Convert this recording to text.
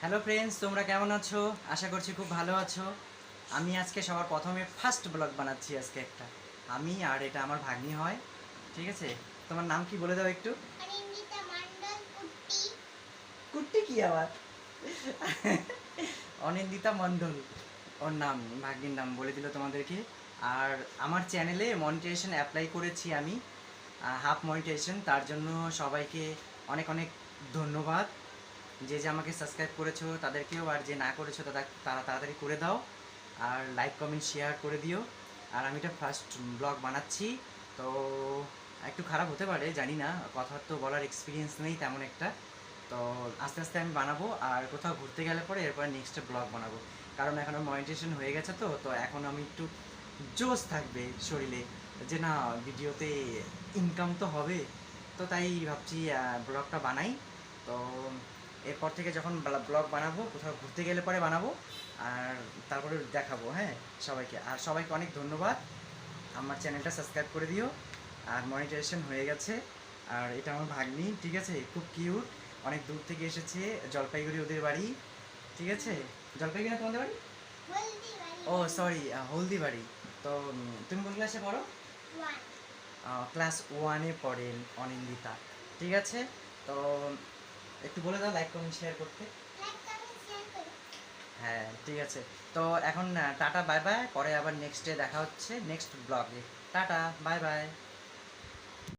Hello friends তোমরা কেমন আছো? আশা করছি খুব ভালো আছো। আমি আজকে সবার প্রথমে ফার্স্ট ব্লগ বানাচ্ছি আজকে একটা। আমি আর এটা আমার ভাগ্নি হয় ঠিক আছে? তোমার নাম কি বলে দাও একটু? কুট্টি। কুট্টি কি আবার? অনিন্দিতা মণ্ডল ওর নাম ভাগ্নির নাম বলে দিল তোমাদেরকে। আর আমার চ্যানেলে মনিটাইজেশন অ্যাপ্লাই করেছি আমি হাফ মনিটাইজেশন তার জন্য সবাইকে অনেক অনেক ধন্যবাদ। যে যে আমাকে সাবস্ক্রাইব করেছ, তাদেরকেও আর যে না করেছ, তারা তাড়াতাড়ি করে দাও। আর লাইক কমেন্ট শেয়ার করে দিও। আর আমি এটা ফার্স্ট ব্লগ বানাচ্ছি। তো একটু খারাপ হতে পারে, জানি না। কথা তো বলার এক্সপিরিয়েন্স নেই তেমন একটা। তো আস্তে আস্তে আমি বানাবো। আর কোথাও ঘুরতে গেলে পরে এরপরে নেক্সট ব্লগ বানাবো। কারণ এখন মনিটেশন হয়ে গেছে তো তো এখন আমি একটু জোশ থাকবে শরীরে। যে না, ভিডিওতে ইনকাম তো হবে। তো তাই ভাবছি ব্লগটা বানাই। তো এরপর থেকে যখন ব্লগ বানাবো কোথাও ঘুরতে গেলে পরে বানাবো আর তারপরে দেখাবো হ্যাঁ সবাইকে। আর সবাইকে অনেক ধন্যবাদ। আমার চ্যানেলটা সাবস্ক্রাইব করে দিও। আর মনিটাইজেশন হয়ে গেছে। আর এটা আমার ভাগ্নি ঠিক আছে? খুব কিউট অনেক দূর থেকে এসেছে জলপাইগুড়ি ওদের বাড়ি। ঠিক আছে? জলপাইগুড়ি না তোমাদের বাড়ি? ও সরি হলদিবাড়ি। তো তুমি কোন ক্লাসে পড়ো? ক্লাস ওয়ানে পড়েন অনিন্দিতা। ঠিক আছে? তো একটু বলে দাও লাইক কমেন্ট শেয়ার করতে। হ্যাঁ ঠিক আছে। তো এখন টাটা বাই বাই পরে আবার নেক্সট ডে দেখা হচ্ছে নেক্সট ব্লগে টাটা বাই বাই